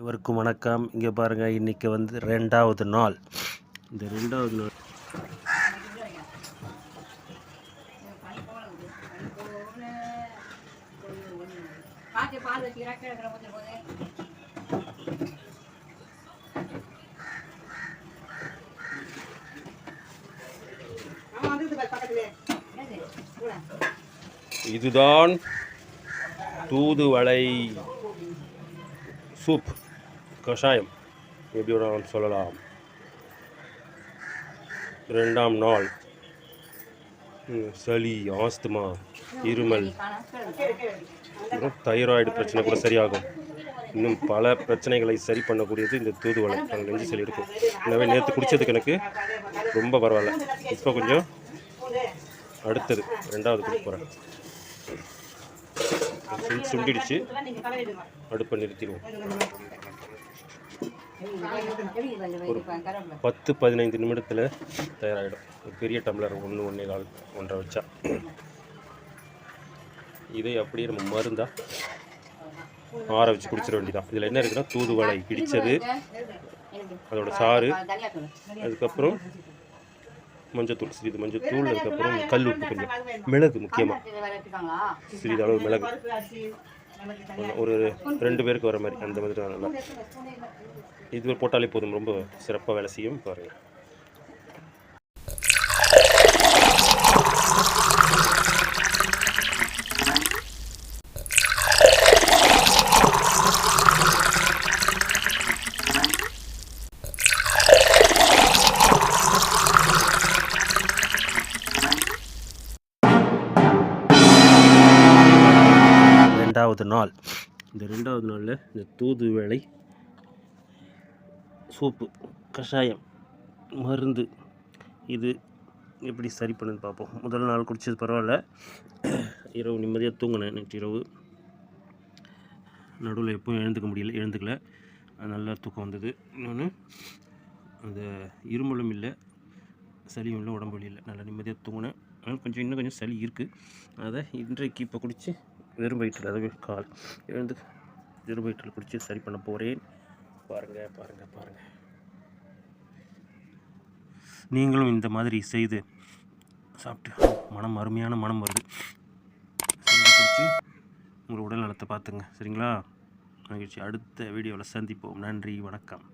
இவருக்கும் வணக்கம். இங்கே பாருங்கள் இன்றைக்கி வந்து ரெண்டாவது நாள். இந்த ரெண்டாவது நாள். இதுதான் தூதுவளை சூப். கஷாயம். எப்படி வேணாலும் சொல்லலாம். ரெண்டாம் நாள். சளி ஆஸ்துமா இருமல். தைராய்டு பிரச்சனை கூட சரியாகும். இன்னும் பல பிரச்சனைகளை சரி பண்ணக்கூடியது இந்த தூதுவளை. நாங்கள் நெஞ்சு சளி இருக்கும் எனவே நேற்று குடித்ததுக்கு எனக்கு ரொம்ப பரவாயில்ல. இப்போ கொஞ்சம் அடுத்தது ரெண்டாவது கொடுக்க போகிறேன் சுண்டிடுச்சு. அடுப்பை நிறுத்திடுவோம். ஒரு பத்து பதினைந்து நிமிடத்தில் தயாராகிடும் ஒரு பெரிய டம்ளர் ஒன்று ஒன்றே கால் ஒன்றரை வச்சா. இதை அப்படியே நம்ம மருந்தா ஆற வச்சு குடிச்சிட வேண்டியதான் இதில் என்ன இருக்குன்னா தூதுவளை இடித்தது அதோட சாறு அதுக்கப்புறம் மஞ்சத்தூள் சிறிது மஞ்சத்தூள் அதுக்கப்புறம் கல் உப்பு கொஞ்சம். மிளகு முக்கியமாக சிறிது அளவு மிளகு. ஒரு ரெண்டு பேருக்கு வர மாதிரி. அந்த மாதிரி தான் நல்லா. இது போட்டாலே போதும். ரொம்ப சிறப்பாக வேலை செய்யும் பாருங்கள் ரெண்டாவது நாள். இந்த ரெண்டாவது நாளில் இந்த தூதுவளை சூப்பு கஷாயம் மருந்து இது எப்படி சரி பண்ணுன்னு பார்ப்போம். முதல் நாள் குடித்தது பரவாயில்ல. இரவு நிம்மதியாக தூங்கினேன். நேற்று இரவு. நடுவில் எப்பவும் எழுந்துக்க முடியல எழுந்துக்கல. அது நல்லா தூக்கம் வந்தது. இன்னொன்று அந்த இருமலும் இல்லை சளியும் இல்லை உடம்பு இல்லை. நல்லா நிம்மதியாக தூங்கினேன். ஆனால் கொஞ்சம் இன்னும் கொஞ்சம் சளி இருக்குது அதை இன்றைக்கு இப்போ குடித்து வெறும் வயிற்றில் அதாவது கால் எழுந்து வெறும் வயிற்றில் குடித்து சரி பண்ண போகிறேன் பாருங்கள் பாருங்கள் பாருங்கள் நீங்களும் இந்த மாதிரி செய்து சாப்பிட்டு மனம் அருமையான மனம் வருது. செஞ்சு உங்கள் உடல் நலத்தை பார்த்துங்க. சரிங்களா? மகிழ்ச்சி. அடுத்த வீடியோவில் சந்திப்போம். நன்றி வணக்கம்.